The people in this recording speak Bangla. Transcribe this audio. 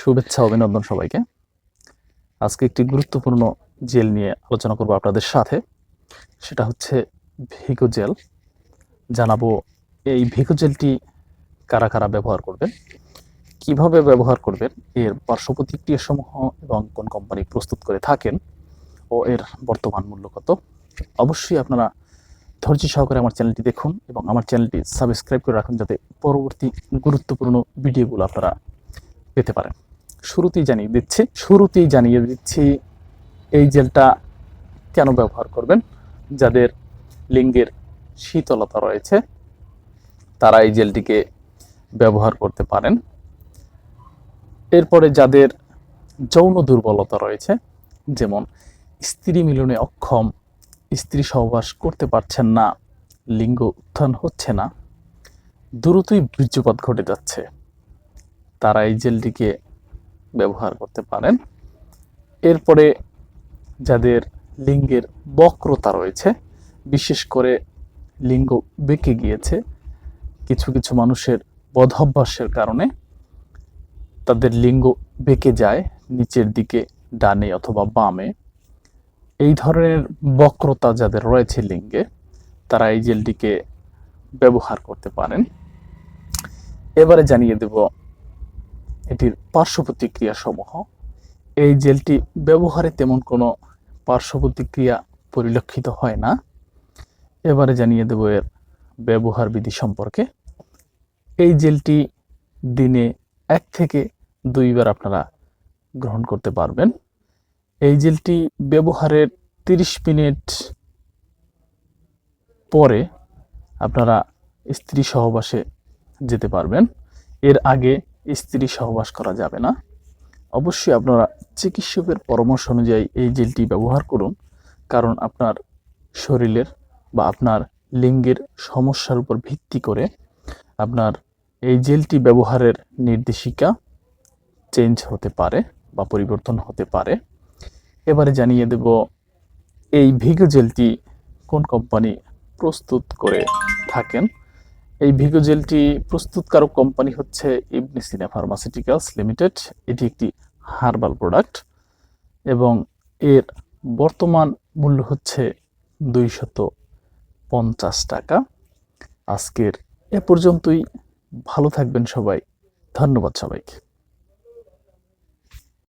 শুভেচ্ছা, অভিনন্দন সবাইকে। আজকে একটি গুরুত্বপূর্ণ জেল নিয়ে আলোচনা করব আপনাদের সাথে। সেটা হচ্ছে ভিগো জেল। জানাব, এই ভিগো জেলটি কারা কারা ব্যবহার করবেন? কীভাবে ব্যবহার করবেন? এর পার্শ্ব প্রতিক্রিয়া সমূহ এবং কোন কোম্পানি প্রস্তুত করে থাকেন? ও এর বর্তমান মূল্য কত? অবশ্যই আপনারা ধৈর্য সহকারে আমার চ্যানেলটি দেখুন এবং আমার চ্যানেলটি সাবস্ক্রাইব করে রাখুন যাতে পরবর্তী গুরুত্বপূর্ণ ভিডিওগুলো আপনারা পেতে পারেন। শুরুতেই জানিয়ে দিচ্ছি, শুরুতেই জানিয়ে দিচ্ছি এই জেলটা কেন ব্যবহার করবেন? যাদের লিঙ্গের শীতলতা রয়েছে, তারা এই জেলটিকে ব্যবহার করতে পারেন। এরপরে যাদের যৌন দুর্বলতা রয়েছে, যেমন স্ত্রী মিলনে অক্ষম, স্ত্রী সহবাস করতে পারছেন না, লিঙ্গ উত্থান হচ্ছে না, দ্রুতই বীর্যপাত ঘটে যাচ্ছে, তারা এই জেলটিকে ব্যবহার করতে পারেন। এরপরে যাদের লিঙ্গের বক্রতা রয়েছে, বিশেষ করে লিঙ্গ বেঁকে গিয়েছে, কিছু কিছু মানুষের বদভ্যাসের কারণে তাদের লিঙ্গ বেঁকে যায় নিচের দিকে, ডানে অথবা বামে। এই ধরনের বক্রতা যাদের রয়েছে লিঙ্গে, তারা এই জেলটিকে ব্যবহার করতে পারেন। এবারে জানিয়ে দেব এটির পার্শ্ব প্রতিক্রিয়া সমূহ এই জেলটি ব্যবহারে তেমন কোনো পার্শ্ব প্রতিক্রিয়া পরিলক্ষিত হয় না। এবারে জানিয়ে দেব এর ব্যবহার বিধি সম্পর্কে। এই জেলটি দিনে এক থেকে দুইবার আপনারা গ্রহণ করতে পারবেন। এই জেলটি ব্যবহারের তিরিশ মিনিট পরে আপনারা স্ত্রী সহবাসে যেতে পারবেন। এর আগে স্ত্রী সহবাস করা যাবে না। অবশ্যই আপনারা চিকিৎসকের পরামর্শ অনুযায়ী এই জেলটি ব্যবহার করুন, কারণ আপনার শরীরের বা আপনার লিঙ্গের সমস্যার উপর ভিত্তি করে আপনার এই জেলটি ব্যবহারের নির্দেশিকা চেঞ্জ হতে পারে বা পরিবর্তন হতে পারে। এবারে জানিয়ে দেব, এই ভিগো জেলটি কোন কোম্পানি প্রস্তুত করে থাকেন? এই ভিগো জেলটি প্রস্তুতকারক কোম্পানি হচ্ছে ইবনি সিনা ফার্মাসিউটিক্যালস লিমিটেড। এটি একটি হার্বাল প্রোডাক্ট এবং এর বর্তমান মূল্য হচ্ছে দুইশত পঞ্চাশ টাকা। আজকের এ পর্যন্তই। ভালো থাকবেন সবাই। ধন্যবাদ সবাইকে।